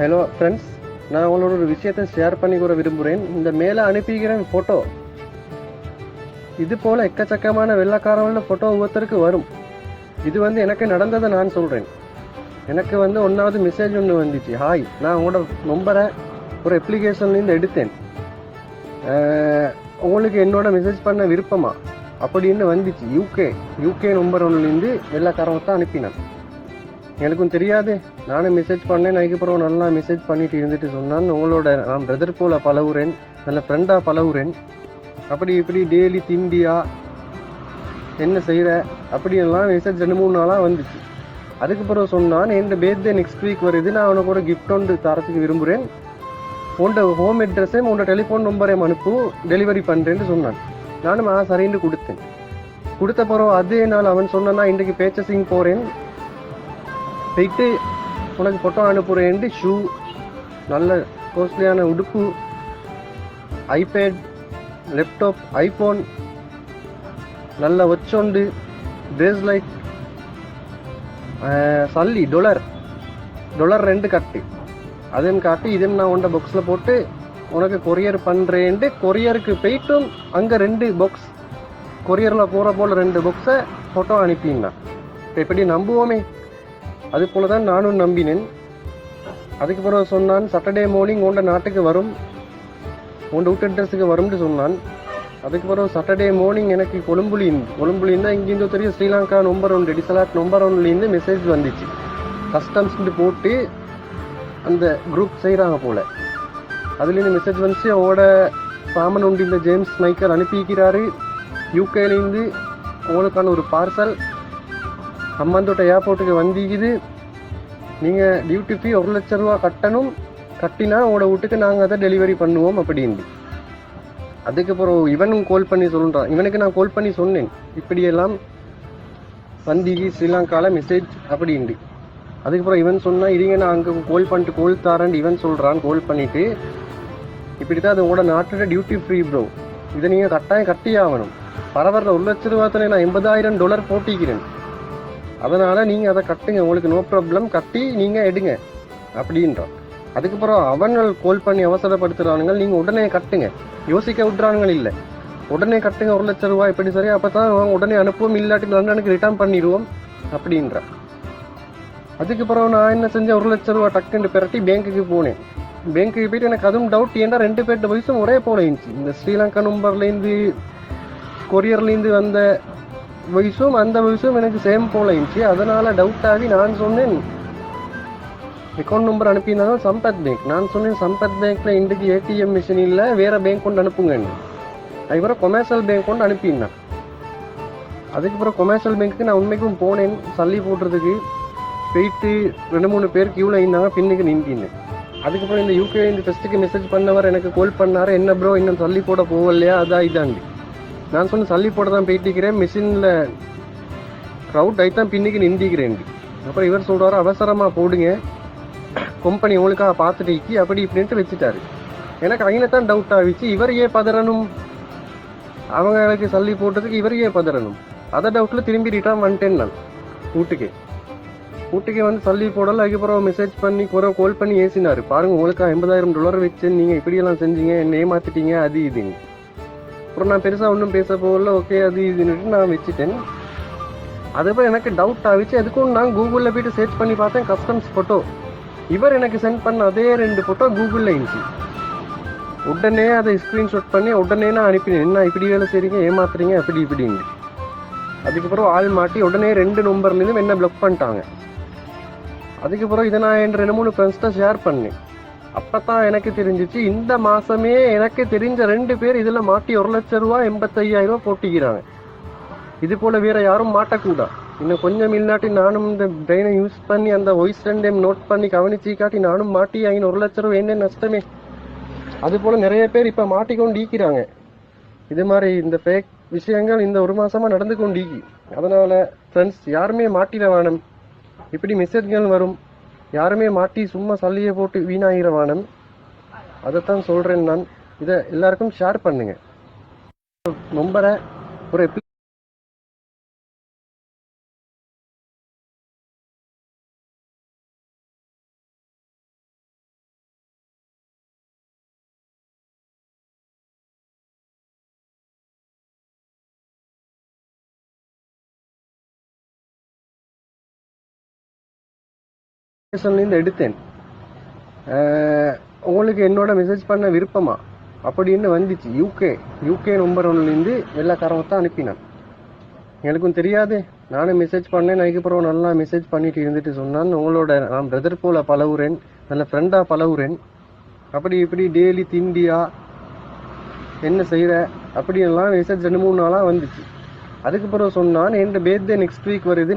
Hello friends நான் உங்களோட ஒரு விஷயத்தை ஷேர் பண்ணிக்கூட விரும்புகிறேன் இந்த மேலே அனுப்பிக்கிற ஃபோட்டோ இது போல் எக்கச்சக்கமான வெள்ளக்காரங்கள ஃபோட்டோ ஒவ்வொருத்தருக்கு வரும். இது வந்து எனக்கு நடந்ததை நான் சொல்கிறேன் எனக்கு வந்து ஒன்றாவது மெசேஜ் ஒன்று வந்துச்சு. ஹாய் நான் உங்களோட நம்பரை ஒரு அப்ளிகேஷன்லேருந்து எடுத்தேன். உங்களுக்கு என்னோட மெசேஜ் பண்ண விருப்பமா? அப்படின்னு வந்துச்சு. யூகே யூகே நம்பர் ஒன்றுலேருந்து வெள்ளக்காரங்க தான் அனுப்பினேன். எனக்கும் தெரியாது. நானும் மெசேஜ் பண்ணேன். அதுக்கப்புறம் நல்லா மெசேஜ் பண்ணிட்டு இருந்துட்டு சொன்னான். உங்களோட நான் பிரதர் போல பழகுறேன். நல்ல ஃப்ரெண்டாக பழகுறேன். அப்படி இப்படி டெய்லி திண்டியா என்ன செய்கிற அப்படியெல்லாம் மெசேஜ் ரெண்டு மூணு நாளாக வந்துச்சு. அதுக்கு பிறகு சொன்னான் என் பேர்தே நெக்ஸ்ட் வீக் வருது. நான் உனக்கு ஒரு கிஃப்ட் ஒன்று தரத்துக்கு விரும்புகிறேன் உன்னோட ஹோம் அட்ரஸையும் உன்னோட டெலிஃபோன் நம்பரையும் அனுப்பு. டெலிவரி பண்ணுறேன்னு சொன்னான். நானும் ஆ சரின்னு கொடுத்தேன். கொடுத்த பிறகு அதே நாள் அவன் சொன்னான் இன்றைக்கு பேச்சஸிங் போகிறேன் போயிட்டு உனக்கு ஃபோட்டோ அனுப்புகிறேன்ட்டு ஷூ நல்ல காஸ்ட்லியான உடுப்பு ஐபேட் லேப்டாப் ஐஃபோன் நல்ல வச்சோண்டு பிரேஸ்லைட் சல்லி டொலர் டொலர் ரெண்டு கட்டு. அதுன்னு காட்டி இதுன்னு நான் உண்ட பாக்ஸில் போட்டு உனக்கு கொரியர் பண்ணுறேன்ட்டு கொரியருக்கு போயிட்டும் அங்கே ரெண்டு பாக்ஸ் கொரியரில் போகிற போல் ரெண்டு பாக்ஸை ஃபோட்டோ அனுப்பினா இப்போ எப்படி நம்புவோமே? அது போல தான் நானும் நம்பினேன். அதுக்கப்புறம் சொன்னான் சாட்டர்டே மார்னிங் உண்ட நாட்டுக்கு வரும் உண்ட வீட்டு அட்ரஸுக்கு வரும்னு சொன்னான். அதுக்கப்புறம் சாட்டர்டே மார்னிங் எனக்கு கொழும்புலின் கொழும்புலேருந்து இங்கேருந்து தெரியும் ஸ்ரீலங்கா நம்பர் ஒன்று டிசலாட் நம்பர் ஒன்லேருந்து மெசேஜ் வந்துச்சு. கஸ்டம்ஸ்ட்டு போட்டு அந்த குரூப் செய்கிறாங்க போல். அதுலேருந்து மெசேஜ் வந்துச்சு அவங்களோட சாமன் உண்டு இந்த ஜேம்ஸ் மைக்கேல் அனுப்பிக்கிறாரு யூகேலேருந்து அவங்களுக்கான ஒரு பார்சல் அம்மாந்தோட்ட ஏர்போர்ட்டுக்கு வந்திக்குது. நீங்கள் டியூட்டி ஃபீ ஒரு லட்ச ரூபா கட்டணும். கட்டினா உங்களோட வீட்டுக்கு நாங்கள் அதை டெலிவரி பண்ணுவோம் அப்படின்னு அதுக்கப்புறம் இவனும் கால் பண்ணி சொல்கிறான் இவனுக்கு நான் கால் பண்ணி சொன்னேன். இப்படியெல்லாம் வந்திகி ஸ்ரீலங்காவில் மெசேஜ் அப்படின்ட்டு. அதுக்கப்புறம் இவன் சொன்னால் இருங்க நான் அங்கே கோல் பண்ணிட்டு கோல் தாரேன் இவன் சொல்கிறான் கோல் பண்ணிவிட்டு இப்படி தான் அது உங்களோட நாட்டோட டியூட்டி ஃப்ரீ ப்ரோ இதை நீங்கள் கட்டாயம் கட்டி ஆகணும். பரவாயில்ல ஒரு லட்ச ரூபா தானே நான் எண்பதாயிரம் டாலர் போட்டிக்கிறேன். அதனால் நீங்கள் அதை கட்டுங்க. உங்களுக்கு நோ ப்ராப்ளம் கட்டி நீங்கள் எடுங்க. அப்படின்றான் அதுக்கப்புறம் அவங்கள் கோல் பண்ணி அவசரப்படுத்துகிறானுங்க நீங்கள் உடனே கட்டுங்க. யோசிக்க விட்றானுங்க இல்லை. உடனே கட்டுங்க. ஒரு லட்ச ரூபா இப்படி சரி அப்போ தான் உடனே அனுப்புவோம். இல்லாட்டி லண்டனுக்கு ரிட்டர்ன் பண்ணிடுவோம். அப்படின்றான் அதுக்கப்புறம் நான் என்ன செஞ்சேன்? ஒரு லட்ச ரூபா டக்குன்னு பிரட்டி பேங்க்குக்கு போனேன். பேங்க்குக்கு போயிட்டு எனக்கு அதுவும் டவுட் ஏன்டா ரெண்டு பேர்ட்ட வயசும் ஒரே போல இருந்துச்சு. இந்த ஸ்ரீலங்கா நம்பர்லேருந்து கொரியர்லேருந்து வந்த வயசும் அந்த வயசும் எனக்கு சேம் போல இருந்துச்சு. அதனால டவுட் ஆகி நான் சொன்னேன். அக்கௌண்ட் நம்பர் அனுப்பினாலும் சம்பத் பேங்க் நான் சொன்னேன் சம்பத் பேங்க்ல இன்றைக்கு ஏடிஎம் மிஷின் இல்லை வேற பேங்க் கொண்டு அனுப்புங்கன்னு. அதுக்கப்புறம் கொமர்ஷியல் பேங்க் கொண்டு அனுப்பினான் அதுக்கப்புறம் கொமர்ஷியல் பேங்க்கு நான் உண்மைக்கும் போனேன் சல்லி போடுறதுக்கு. போயிட்டு ரெண்டு மூணு பேர் க்யூவில் இருந்தாங்க பின்னுக்கு நின்றினேன் அதுக்கப்புறம் இந்த யூகே இந்த ஃபெஸ்ட்டுக்கு மெசேஜ் பண்ணவர் எனக்கு கால் பண்ணார் என்ன ப்ரோ இன்னும் சல்லி போட போகலையா? அதான் இதாண்டி நான் சொன்ன சல்லி போட தான் போயிட்டிருக்கிறேன் மிஷினில் க்ரௌட் ஆகி தான் பின்னுக்கு நிந்திக்கிறேன். அப்புறம் இவர் சொல்றாரு அவசரமாக போடுங்க. கம்பெனி உங்களுக்காக பார்த்துட்டு இக்கி அப்படி இப்படின்ட்டு வச்சுட்டாரு. எனக்கு அங்கே தான் டவுட் ஆகிச்சு இவரையே பதறணும்? அவங்களுக்கு சல்லி போட்டதுக்கு இவரையே பதறணும்? அதை டவுட்டில் திரும்பி ரிட்டர்ன் வந்துட்டேன் நான். வீட்டுக்கு. வீட்டுக்கு வந்து சல்லி போடல. அதுக்கப்புறம் மெசேஜ் பண்ணி குறை கால் பண்ணி ஏசினார். பாருங்க உங்களுக்கு எண்பதாயிரம் டாலர் வச்சு நீங்கள் இப்படியெல்லாம் செஞ்சீங்க என்ன ஏமாத்திட்டீங்க அது இதுன்னு. அப்புறம் நான் பெருசாக ஒன்றும் பேச போகல. ஓகே அது இதுன்னுட்டு நான் வச்சுட்டேன். அதுக்கப்புறம் எனக்கு டவுட் ஆகிச்சு அதுக்கும் நான் கூகுளில் போய்ட்டு சர்ச் பண்ணி பார்த்தேன். கஸ்டம்ஸ் ஃபோட்டோ இவர் எனக்கு சென்ட் பண்ண அதே ரெண்டு ஃபோட்டோ கூகுளில் இருந்துச்சு. உடனே அதை ஸ்க்ரீன்ஷாட் பண்ணி உடனே நான் அனுப்பினேன். என்ன இப்படி வேலை செய்கிறீங்க ஏமாத்துறீங்க? அப்படி இப்படின்னு அதுக்கப்புறம் ஆள் மாட்டி உடனே ரெண்டு நம்பர்லேருந்து என்ன பிளாக் பண்ணிட்டாங்க. அதுக்கப்புறம் இதை நான் என் ரெண்டு மூணு ஃப்ரெண்ட்ஸ்கிட்ட ஷேர் பண்ணேன். அப்போ தான் எனக்கு தெரிஞ்சிச்சு. இந்த மாதமே எனக்கு தெரிஞ்ச ரெண்டு பேர் இதில் மாட்டி ஒரு லட்சம் ரூபா எண்பத்தையாயிரம் ரூபா போட்டிக்கிறாங்க. இது போல் வேற யாரும் மாட்டக்கூடாது இன்னும் கொஞ்சம் இல்லாட்டி நானும் இந்த பிரெயினை யூஸ் பண்ணி அந்த வாய்ஸ் ரெண்டையும் நோட் பண்ணி கவனிச்சு காட்டி நானும் மாட்டி ஐநூறு ஒரு லட்ச ரூபா என்ன நஷ்டமே. அது போல் நிறைய பேர் இப்போ மாட்டிக்கொண்டு ஈக்கிறாங்க இது மாதிரி இந்த ஃபேக் விஷயங்கள் இந்த ஒரு மாசமா நடந்து கொண்டு ஈக்கி அதனால ஃப்ரெண்ட்ஸ் யாருமே மாட்டிட வேணும். இப்படி மெசேஜ்கள் வரும். யாருமே மாட்டி சும்மா சல்லியை போட்டு வீணாகிற அதைத்தான் சொல்கிறேன் நான். இதை எல்லாருக்கும் ஷேர் பண்ணுங்க. நம்பரை ஒரு ஸ்டேஷன்லேருந்து எடுத்தேன். உங்களுக்கு என்னோட மெசேஜ் பண்ண விருப்பமா? அப்படின்னு வந்துச்சு. யூகே யூகே நம்பர் ஒன்லேருந்து வெள்ளைக்காரங்க தான் அனுப்பினான். எனக்கும் தெரியாது. நானும் மெசேஜ் பண்ணேன். அதுக்கப்புறம் நல்லா மெசேஜ் பண்ணிட்டு இருந்துட்டு சொன்னான். உங்களோட நான் பிரதர் போல பழகுறேன். நல்ல ஃப்ரெண்டாக பழகுறேன். அப்படி இப்படி டெய்லி திண்டியா என்ன செய்கிற அப்படியெல்லாம் மெசேஜ் ரெண்டு மூணு நாளாக வந்துச்சு. அதுக்கப்புறம் சொன்னான் என் பேர்தே நெக்ஸ்ட் வீக் வருது